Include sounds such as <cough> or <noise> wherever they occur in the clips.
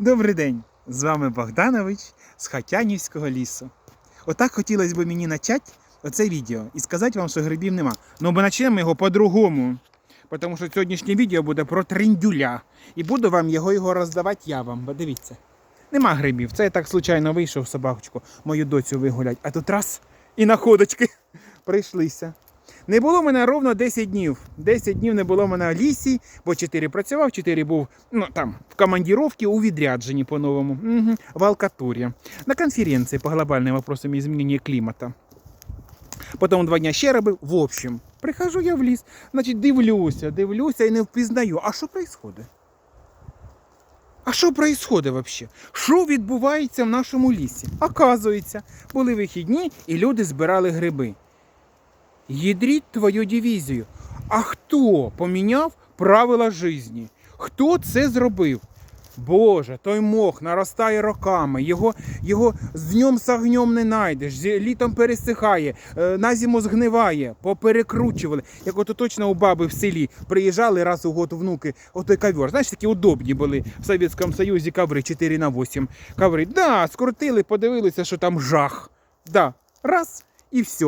Добрий день! З вами Богданович з Хатянівського лісу. Отак хотілося б мені почати оце відео і сказати вам, що грибів нема. Ну, бо почнемо його по-другому. Тому що сьогоднішнє відео буде про триндюля. І буду вам його його роздавати я вам. Бо дивіться. Нема грибів. Це я так случайно вийшов собачку, мою доцю вигулять. А тут раз і находочки прийшлися. Не було мене ровно 10 днів. 10 днів не було мене в лісі, бо 4 працював, 4 був ну, там, в командіровці у відрядженні по-новому, угу, в Алкатурі. На конференції по глобальним вопросам змінення клімату. Потім два дня ще робив. В общем, прихожу я в ліс, значить, дивлюся, дивлюся і не впізнаю. А що відбувається? А що відбувається взагалі? Що відбувається в нашому лісі? Оказується, були вихідні і люди збирали гриби. Їдріть твою дивізію. А хто поміняв правила житті? Хто це зробив? Боже, той мох наростає роками, його, його з днем з огнем не знайдеш, літом пересихає, е, на зиму згниває, поперекручували. Як ото точно у баби в селі приїжджали раз у год внуки, отой ковер. Знаєш, такі удобні були в Совєтському Союзі коври 4 на 8 коври. Да, скрутили, подивилися, що там жах. Да, раз і все.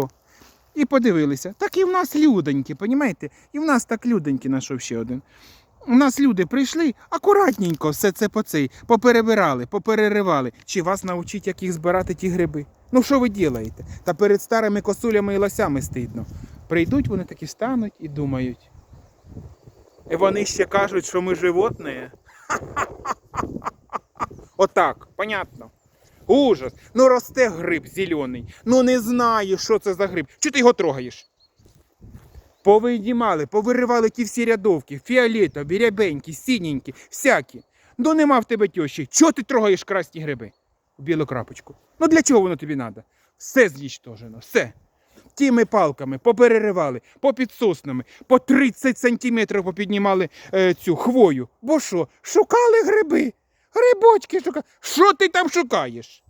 І подивилися. Так і в нас людоньки, понімаєте? І в нас так людоньки знайшов ще один. У нас люди прийшли, акуратненько все це по цей, поперебирали, попереривали. Чи вас навчить, як їх збирати ті гриби? Ну що ви ділаєте? Та перед старими косулями і лосями стидно. Прийдуть, вони такі стануть і думають. І вони ще кажуть, що ми животні. <laughs> Отак, понятно. Ужас. Ну росте гриб зелений. Ну не знаю, що це за гриб. Чого ти його трогаєш? Повидімали, повиривали ті всі рядовки, фіолетові, рябенькі, синенькі, всякі. Ну нема в тебе тьощі. Чого ти трогаєш красні гриби? Білу крапочку. Ну для чого воно тобі треба? Все знічтожено, все. Тими палками попереривали, по підсоснами, по 30 сантиметрів попіднімали е, цю хвою. Бо що? Шукали гриби. Грибочки шукали. Що ти там шукаєш?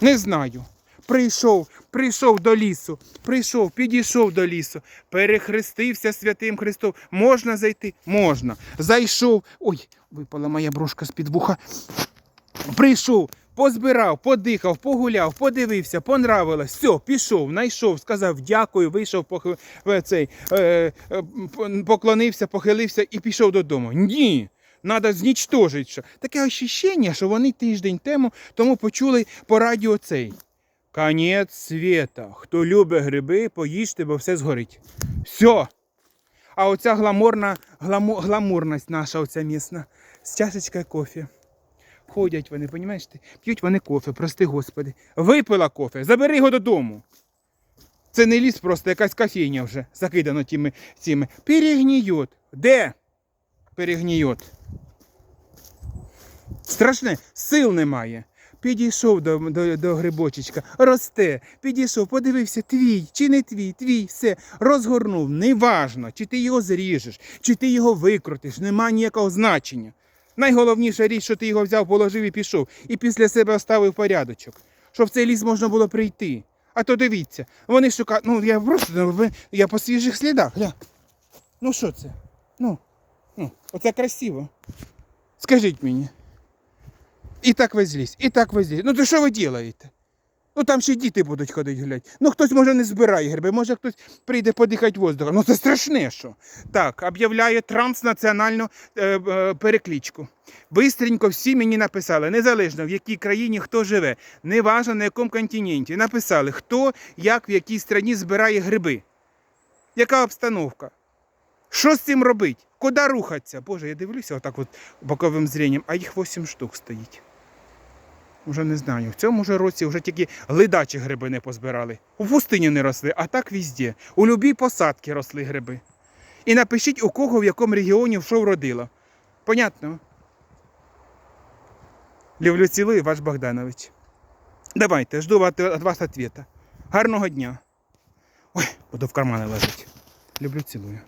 Не знаю. Прийшов, прийшов до лісу, прийшов, підійшов до лісу, перехрестився святим Христом. Можна зайти? Можна. Зайшов. Ой, випала моя брошка з-під вуха. Прийшов, позбирав, подихав, погуляв, подивився, понравилось. Все, пішов, знайшов, сказав дякую, вийшов, похи... е, цей, е, е, поклонився, похилився і пішов додому. Ні. Надо знічтожити. Таке ощущення, що вони тиждень тому, тому почули по радіо цей. Конець світа. Хто любить гриби, поїжте, бо все згорить. Все. А оця гламурна, гламу, гламурність наша, оця місна, з чашечкою кофе. Ходять вони, ти? П'ють вони кофе, прости господи. Випила кофе, забери його додому. Це не ліс, просто якась кофейня вже закидано тими цими. Перегніють. Де? Перегніють. Страшне, сил немає. Підійшов до, до, до грибочечка, росте, підійшов, подивився, твій чи не твій, твій, все, розгорнув. Неважно, чи ти його зріжеш, чи ти його викрутиш, нема ніякого значення. Найголовніша річ, що ти його взяв, положив і пішов, і після себе оставив порядочок, щоб в цей ліс можна було прийти. А то дивіться, вони шукають. Ну, я просто ну, я по свіжих слідах. Гля. Ну що це? Ну, ну, оце красиво. Скажіть мені. І так весь і так весь. Ну то що ви робите? Ну там ще діти будуть ходити гуляти. Ну хтось може не збирає гриби, може хтось прийде подихати воздухом. Ну це страшне що. Так, об'являє транснаціональну е, е, перекличку. Бистренько всі мені написали, незалежно в якій країні хто живе, неважно на якому континенті. Написали, хто як в якій країні збирає гриби. Яка обстановка? Що з цим робити? Куди рухатися? Боже, я дивлюся отак от боковим зрінням, а їх 8 штук стоїть. Уже не знаю. В цьому ж році вже тільки ледачі гриби не позбирали. У пустині не росли, а так візде. У любій посадці росли гриби. І напишіть, у кого в якому регіоні що вродило. Понятно? Люблю цілую, ваш Богданович. Давайте, жду від вас відповіді. Гарного дня. Ой, буду в кармани лежати. Люблю цілую.